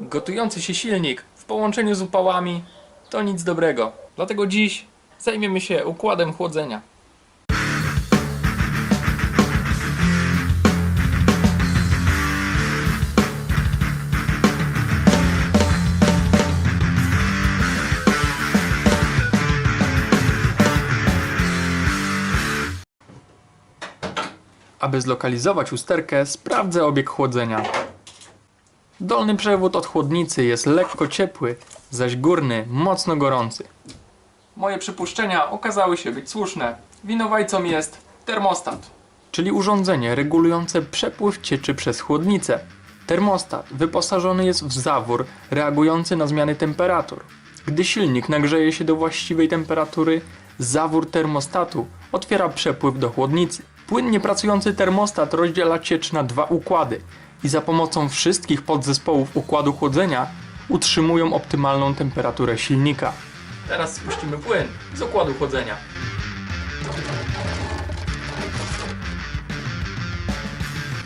Gotujący się silnik w połączeniu z upałami to nic dobrego. Dlatego dziś zajmiemy się układem chłodzenia. Aby zlokalizować usterkę, sprawdzę obieg chłodzenia. Dolny przewód od chłodnicy jest lekko ciepły, zaś górny mocno gorący. Moje przypuszczenia okazały się być słuszne. Winowajcą jest termostat, czyli urządzenie regulujące przepływ cieczy przez chłodnicę. Termostat wyposażony jest w zawór reagujący na zmiany temperatur. Gdy silnik nagrzeje się do właściwej temperatury, zawór termostatu otwiera przepływ do chłodnicy. Płynnie pracujący termostat rozdziela ciecz na dwa układy i za pomocą wszystkich podzespołów układu chłodzenia utrzymują optymalną temperaturę silnika. Teraz spuścimy płyn z układu chłodzenia.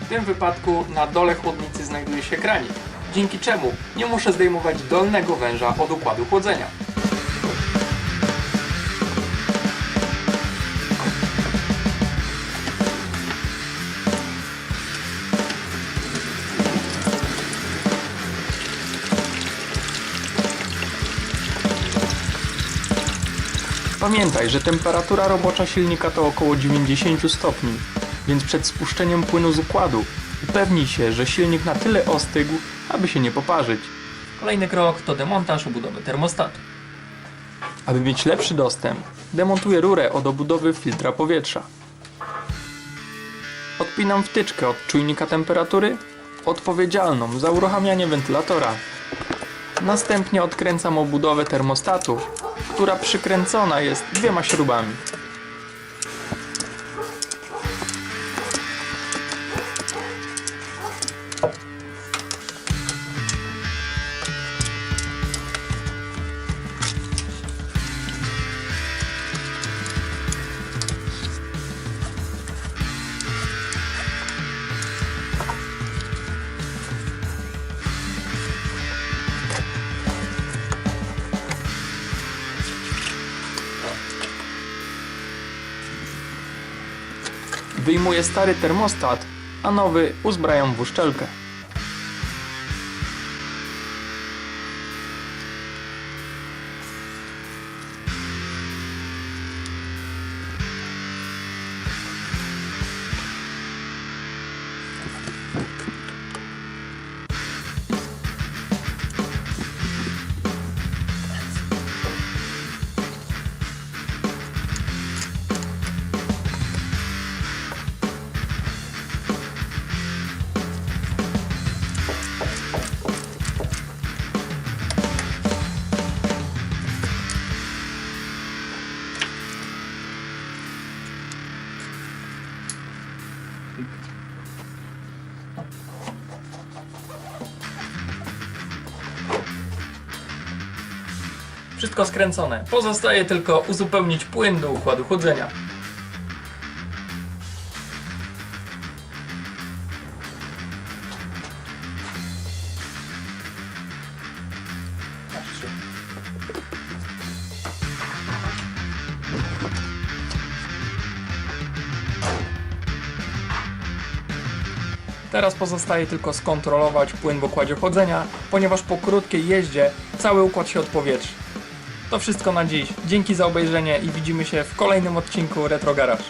W tym wypadku na dole chłodnicy znajduje się kranik, dzięki czemu nie muszę zdejmować dolnego węża od układu chłodzenia. Pamiętaj, że temperatura robocza silnika to około 90 stopni, więc przed spuszczeniem płynu z układu upewnij się, że silnik na tyle ostygł, aby się nie poparzyć. Kolejny krok to demontaż obudowy termostatu. Aby mieć lepszy dostęp, demontuję rurę od obudowy filtra powietrza. Odpinam wtyczkę od czujnika temperatury, odpowiedzialną za uruchamianie wentylatora. Następnie odkręcam obudowę termostatu, która przykręcona jest dwiema śrubami. Wyjmuję stary termostat, a nowy uzbrajam w uszczelkę. Wszystko skręcone. Pozostaje tylko uzupełnić płyn do układu chłodzenia. Teraz pozostaje tylko skontrolować płyn w układzie chłodzenia, ponieważ po krótkiej jeździe cały układ się odpowietrzy. To wszystko na dziś. Dzięki za obejrzenie i widzimy się w kolejnym odcinku Retro Garage.